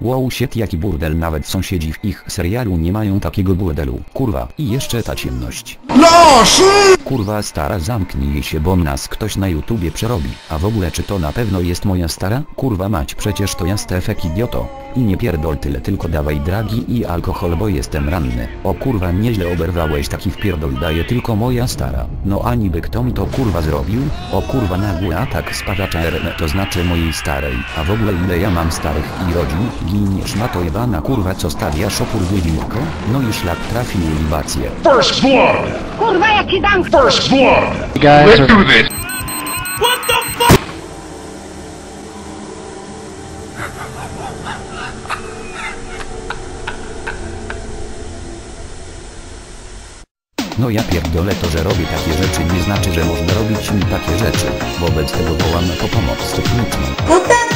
Wow shit jaki burdel nawet sąsiedzi w ich serialu nie mają takiego burdelu. Kurwa i jeszcze ta ciemność. Kurwa stara zamknij się bo nas ktoś na YouTubie przerobi. A w ogóle czy to na pewno jest moja stara? Kurwa mać przecież to ja Stefek idioto. I nie pierdol tyle tylko dawaj dragi i alkohol bo jestem ranny. O kurwa nieźle oberwałeś taki wpierdol daje tylko moja stara. No a niby kto mi to kurwa zrobił? O kurwa nagły atak spadacza RM to znaczy mojej starej. A w ogóle ile ja mam starych i rodzin? Giniesz na to jebana kurwa co stawiasz opór wiedźmko? No i szlak trafił libację. First blood! Kurwa jaki dank! First blood! guys Let's do this! No ja pierdolę to, że robię takie rzeczy nie znaczy, że można robić mi takie rzeczy. Wobec tego wołam po pomoc techniczną.